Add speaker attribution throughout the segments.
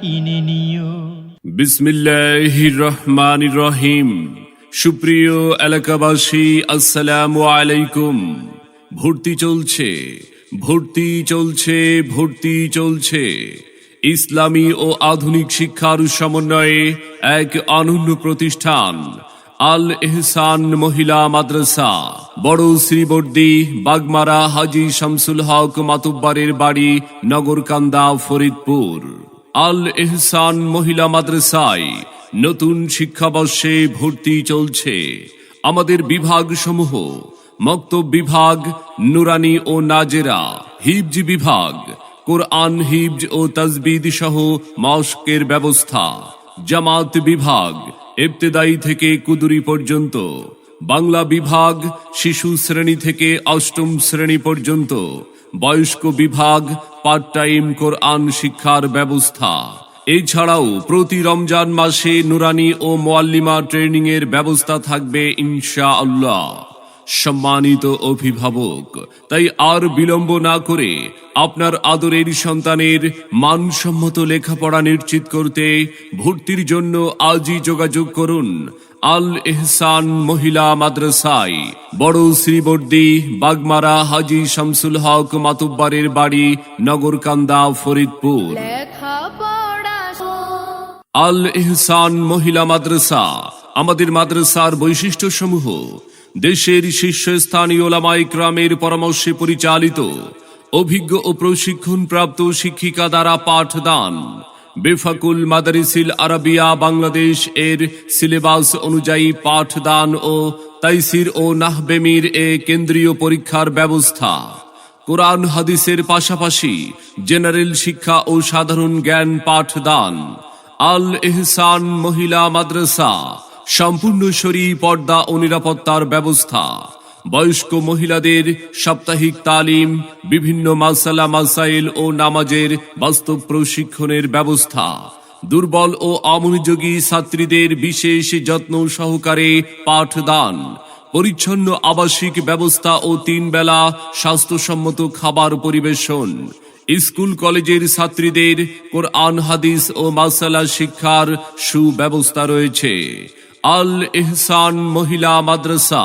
Speaker 1: কিনে নিও।
Speaker 2: রহিম সুপ্রিয় এলাকাবাসী, আসসালামু আলাইকুম। ভর্তি চলছে ভর্তি চলছে ভর্তি চলছে। ইসলামী ও আধুনিক শিক্ষার সমন্বয়ে এক অনন্য প্রতিষ্ঠান, আল এহসান মহিলা মাদ্রাসা। বড় শ্রীবর্দী বাগমারা হাজি শামসুল হক মাতুব্বারের বাড়ি নগরকান্দা ফরিদপুর। আল এহসান মহিলা মাদ্রাসায় নতুন শিক্ষাবর্ষে ভর্তি চলছে। আমাদের বিভাগ সমূহ মক্তব বিভাগ, নুরানি ও নাজেরা, হিবজ বিভাগ, কোরআন হিবজ ও তাজবিদ সহ মস্কের ব্যবস্থা। জামাত বিভাগ, ইবতেদায়ী থেকে কুদুরি পর্যন্ত। বাংলা বিভাগ শিশু শ্রেণি থেকে অষ্টম শ্রেণি পর্যন্ত, বয়স্ক বিভাগ পার্ট টাইম কোরআন শিক্ষার ব্যবস্থা। এছাড়াও প্রতি রমজান মাসে নুরানি ও মোয়াল্লিমা ট্রেনিং এর ব্যবস্থা থাকবে ইনশা আল্লাহ সম্মানিত অভিভাবক, তাই আর বিলম্ব না করে আপনার আদরের সন্তানের মানসম্মত লেখাপড়া নিশ্চিত করতে ভর্তির জন্য আজই যোগাযোগ করুন আল এহসান মহিলা মাদ্রাসায় বড় শ্রীবর্দী বাগমারা হাজি শামসুল হক মাতুব্বারের বাড়ি নগরকান্দা ফরিদপুর। আল এহসান মহিলা মাদ্রাসা আমাদের মাদ্রাসার বৈশিষ্ট্য সমূহ দেশের শীর্ষস্থানীয় ওলামাই গ্রামের পরামর্শে পরিচালিত অভিজ্ঞ ও প্রশিক্ষণ প্রাপ্ত শিক্ষিকা দ্বারা পাঠদান। বেফাকুল মাদারিসিল আরাবিয়া বাংলাদেশ এর সিলেবাস অনুযায়ী পাঠদান ও তাইসির ও নাহবেমির এ কেন্দ্রীয় পরীক্ষার ব্যবস্থা। কোরআন হাদিসের পাশাপাশি জেনারেল শিক্ষা ও সাধারণ জ্ঞান পাঠদান। আল এহসান মহিলা মাদ্রাসা, সম্পূর্ণ শরী পর্দা ও নিরাপত্তার ব্যবস্থা। বয়স্ক মহিলাদের সাপ্তাহিক তালিম, বিভিন্ন মাসালা মাসাইল ও নামাজের বাস্তব প্রশিক্ষণের ব্যবস্থা। দুর্বল ও অমনোযোগী ছাত্রীদের বিশেষ যত্ন সহকারে পাঠদান। পরিচ্ছন্ন আবাসিক ব্যবস্থা ও তিন বেলা স্বাস্থ্যসম্মত খাবার পরিবেশন। স্কুল কলেজের ছাত্রীদের কোরআন, হাদিস ও মাসালা শিক্ষার সুব্যবস্থা রয়েছে। আল এহসান মহিলা মাদ্রাসা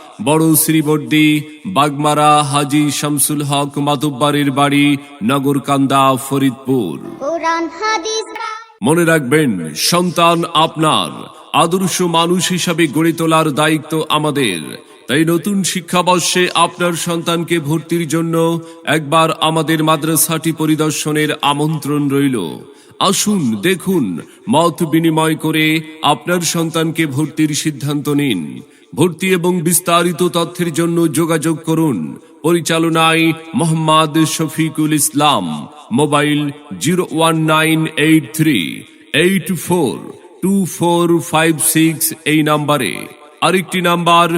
Speaker 2: বড় শ্রীবর্দি বাগমারা হাজি শামসুল হক মাতুব্বারের বাড়ি নগরকান্দা ফরিদপুর। মনে রাখবেন সন্তান আপনার আদর্শ মানুষ হিসাবে গড়ে তোলার দায়িত্ব আমাদের। তাই নতুন শিক্ষাবর্ষে আপনার সন্তানকে ভর্তির জন্য একবার আমাদের মাদ্রাসাটি পরিদর্শনের আমন্ত্রণ রইল। আসুন, দেখুন, মত বিনিময় করে আপনার সন্তানকে ভর্তির সিদ্ধান্ত নিন। ভর্তি এবং বিস্তারিত তথ্যের জন্য যোগাযোগ করুন। পরিচালনায় Mohammad Shafiqul Islam. Mobile zero one nine eight three eight four two four five six এই নাম্বারে। আরেকটি number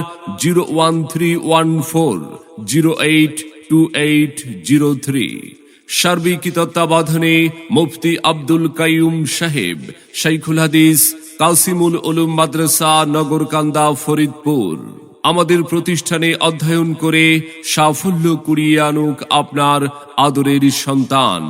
Speaker 2: zero one three one four, zero eight two eight zero three. সার্বিক তত্ত্বাবধানে মুফতি আব্দুল কাইয়ুম সাহেব, শাইখুল হাদিস, কাসিমুল উলুম মাদ্রাসা, নগরকান্দা, ফরিদপুর। আমাদের প্রতিষ্ঠানে অধ্যয়ন করে সাফল্য কুড়িয়ে আনুক আপনার আদরের সন্তান।